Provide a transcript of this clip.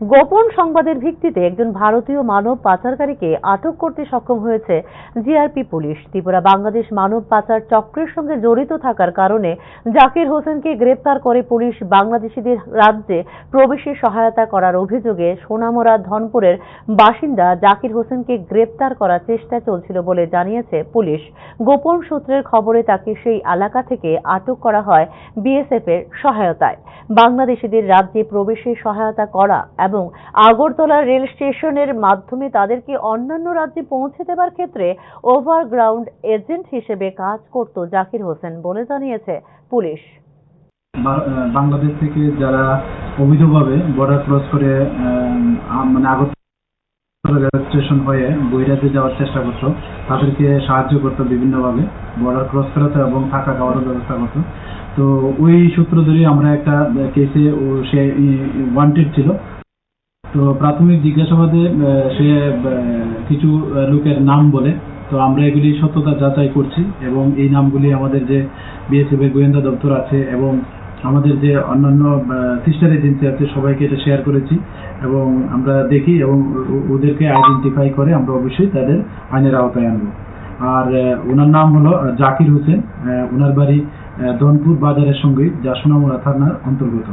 গোপন সংবাদের ভিত্তিতে একজন ভারতীয় মানব পাচারকারীকে আটক করতে সক্ষম হয়েছে জিআরপি পুলিশ। ত্রিপুরা বাংলাদেশ মানব পাচার চক্রের সঙ্গে জড়িত থাকার কারণে জাকির হোসেনকে গ্রেপ্তার করে পুলিশ বাংলাদেশিদের রাজ্যে প্রবেশে সহায়তা করার অভিযোগে সোনামুড়া ধনপুরের বাসিন্দা জাকির হোসেনকে গ্রেপ্তার করার চেষ্টা চলছিল বলে জানিয়েছে পুলিশ। গোপন সূত্রের খবরে তাকে সেই এলাকা থেকে আটক করা হয় বিএসএফ এর সহায়তায়। বাংলাদেশিদের রাজ্যে প্রবেশে সহায়তা করা এবং আগরতলা রেল স্টেশনের মাধ্যমে তাদেরকে অন্যান্য রাজ্যে পৌঁছে দেবার ক্ষেত্রে ওভারগ্রাউন্ড এজেন্ট হিসেবে কাজ করত জাকির হোসেন বলে জানিয়েছে পুলিশ। বাংলাদেশ থেকে যারা অবৈধভাবে বর্ডার ক্রস করে মানে আগরতলা রেল স্টেশন হয়ে বৈরাতে যাওয়ার চেষ্টা করতো, তাদেরকে সাহায্য করতো বিভিন্নভাবে। বর্ডার ক্রস করাতো এবং থাকা খাওয়ারও ব্যবস্থা করতো। তো ওই সূত্র ধরে আমরা একটা কেসে সে ওয়ান্টেড ছিল। তো প্রাথমিক জিজ্ঞাসাবাদে সে কিছু লোকের নাম বলে। তো আমরা এগুলি সত্যতা যাচাই করছি এবং এই নামগুলি আমাদের যে বিএসএফ এর গোয়েন্দা দপ্তর আছে এবং আমাদের যে অন্যান্য সিস্টার এজেন্সি আছে, সবাইকে এটা শেয়ার করেছি এবং আমরা দেখি এবং ওদেরকে আইডেন্টিফাই করে আমরা অবশ্যই তাদের আইনের আওতায় আনব। আর ওনার নাম হলো জাকির হোসেন ওনার বাড়ি ধনপুর বাজারের সঙ্গে, যা সোনামুড়া থানার অন্তর্গত।